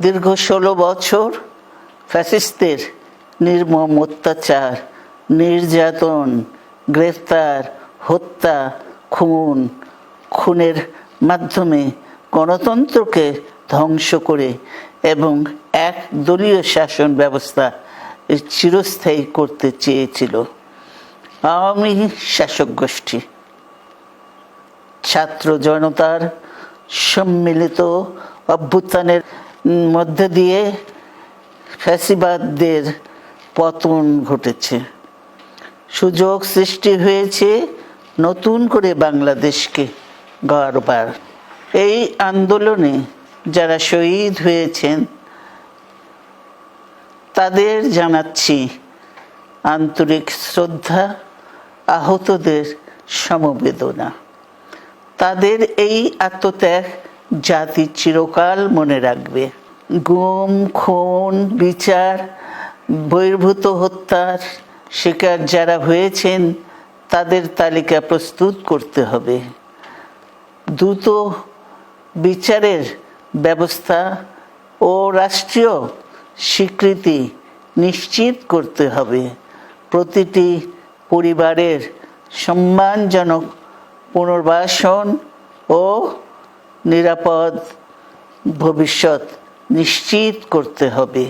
দীর্ঘ ষোলো বছর ফ্যাসিস্টদের নির্মম অত্যাচার, নির্যাতন, গ্রেফতার, হত্যা, খুন, খুনের মাধ্যমে গণতন্ত্রকে ধ্বংস করে এবং এক দলীয় শাসন ব্যবস্থা চিরস্থায়ী করতে চেয়েছিল। আওয়ামী শাসক গোষ্ঠী। ছাত্র জনতার সম্মিলিত অভ্যুত্থানের মধ্যে দিয়ে ফ্যাসিবাদদের পতন ঘটেছে। সুযোগ সৃষ্টি হয়েছে নতুন করে বাংলাদেশকে গড়বার। এই আন্দোলনে যারা শহীদ হয়েছেন, তাদের জানাচ্ছি আন্তরিক শ্রদ্ধা, আহতদের সমবেদনা। তাদের এই আত্মত্যাগ জাতি চিরকাল মনে রাখবে। গুম, খুন, বিচার, বহির্ভূত হত্যার শিকার যারা হয়েছেন, তাদের তালিকা প্রস্তুত করতে হবে। দ্রুত বিচারের ব্যবস্থা ও রাষ্ট্রীয় স্বীকৃতি নিশ্চিত করতে হবে। প্রতিটি পরিবারের সম্মানজনক পুনর্বাসন ও নিরাপদ ভবিষ্যৎ নিশ্চিত করতে হবে।